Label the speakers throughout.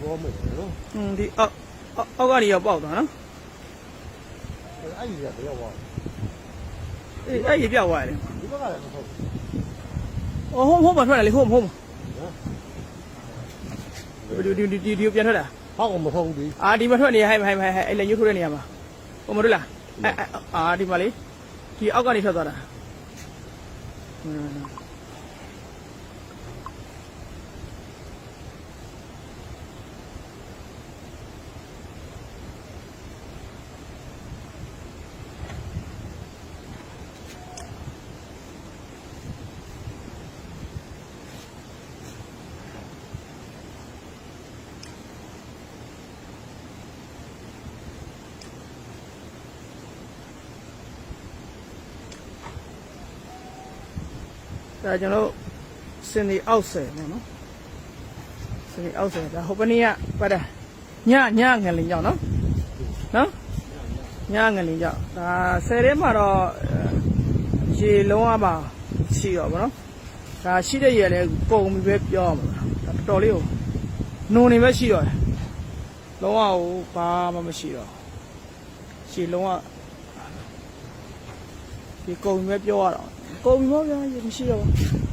Speaker 1: ဘောမယ်နော်
Speaker 2: อืมဒီအောက်အောက်အောက်ကနေရောက်ပေါက်သွားနော်
Speaker 1: အဲ့ဒီကတည်းကဝါ
Speaker 2: အေးအဲ့ဒီပြောက်သွားတယ်
Speaker 1: ဒီဘက်ကလည်းမဟုတ်ဘူး
Speaker 2: အော်ဟိုးဟိုးမထွက်တယ်လေဟိုးဟိုးမဒီဒီဒီဒီဒီပြန်ထွက်တာ
Speaker 1: ဟောက်မဟုတ်ဘူးဒီ
Speaker 2: အာဒီမထွက်နေဟဲ့ဟဲ့ဟဲ့ဟဲ့အဲ့လေညှို့ထိုးတဲ့နေရာမှာဟိုမတို့လားအဲအာဒီမှာလေဒီအောက်ကနေထွက်သွားတာอืม ဒါကျွန်တော်စင်ဒီအောက်ဆယ်ပေါ့နော်စင်ဒီအောက်ဆယ်ဒါဟိုပနီးကပတ်တာညညငလင်ကြောက်နော်နော်ညငလင်ကြောက်ဒါဆယ်ထဲမှာတော့အဲရေလုံးဝပါရှိရောဗောနော်ဒါရှိတဲ့ရေလည်းပုံပြီးပဲပြောရမှာဒါတော်တော်လေးကိုနုံနေပဲရှိတော့တယ်လုံးဝဟိုဘာမှမရှိတော့ရှီလုံးဝဒီကုံပဲပြောရတော့ ကုံမောဗျာရေမရှိတော့ဘူး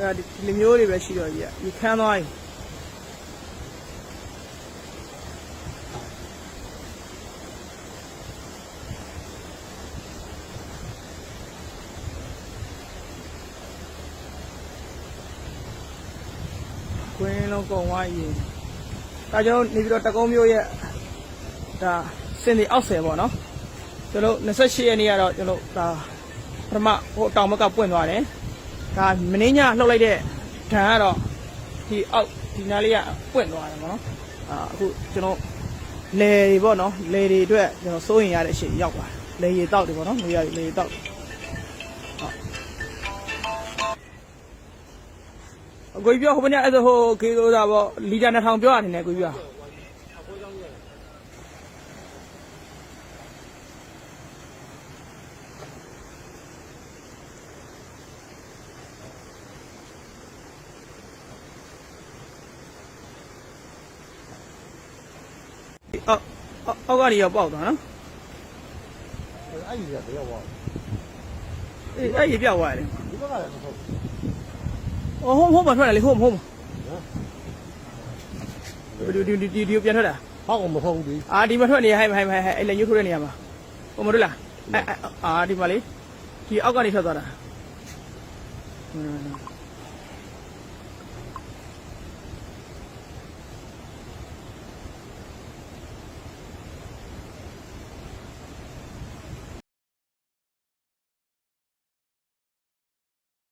Speaker 2: အဲဒီဒီမျိုးတွေပဲရှိတော့ကြီးอ่ะဒီခမ်းသွားပြီကွင်းလုံးကုံသွားပြီ ဒါကျွန်တော်နေပြီးတော့တကုံးမျိုးရဲ့ဒါစင်ဒီအောက်ဆယ်ပေါ့နော်ကျွန်တော်28ရက်နေ့ကတော့ကျွန်တော်ဒါပထမဟိုတောင်ဘက်ကပွင့်သွားတယ်ဒါမင်းညလှုပ်လိုက်တဲ့ဓာတ်ကတော့ဒီအောက်ဒီနားလေးကပွင့်သွားတယ်ပေါ့နော်အာအခုကျွန်တော်လေတွေပေါ့နော်လေတွေအတွက်ကျွန်တော်စိုးရင်ရတဲ့အချိန်ရောက်ပါတယ်လေရီတောက်တွေပေါ့နော်လေရီလေရီတောက် အကိုကြီးပြောဟိုဘက်နဲ့အဲ့ဒါဟိုကေလိုတာပေါ့လီတာ2000ပြောရတယ်နဲ့ကိုကြီးပြောအောက်အောက်အောက်ကနေရောက်ပေါက်သွားနော်
Speaker 1: အဲ့ဒီကတည်းကဝါ
Speaker 2: အေးအဲ့ဒီပြောက်သွားတယ်
Speaker 1: ဒီဘက်ကလည်းမဟုတ်ဘူး
Speaker 2: အော်ဟိုးဟိုးမထွက်တယ်လေဟိုးဟိုးမဒီဒီဒီဒီပြန်ထွက်တာ
Speaker 1: ဟောက်မဟုတ်ဘူးဒီ
Speaker 2: အာဒီမထွက်နေဟဲ့ဟဲ့ဟဲ့ဟဲ့အဲ့လေညှို့ထိုးတဲ့နေရာမှာဟိုမတို့လားအဲအာဒီမှာလေဒီအောက်ကနေထွက်သွားတာ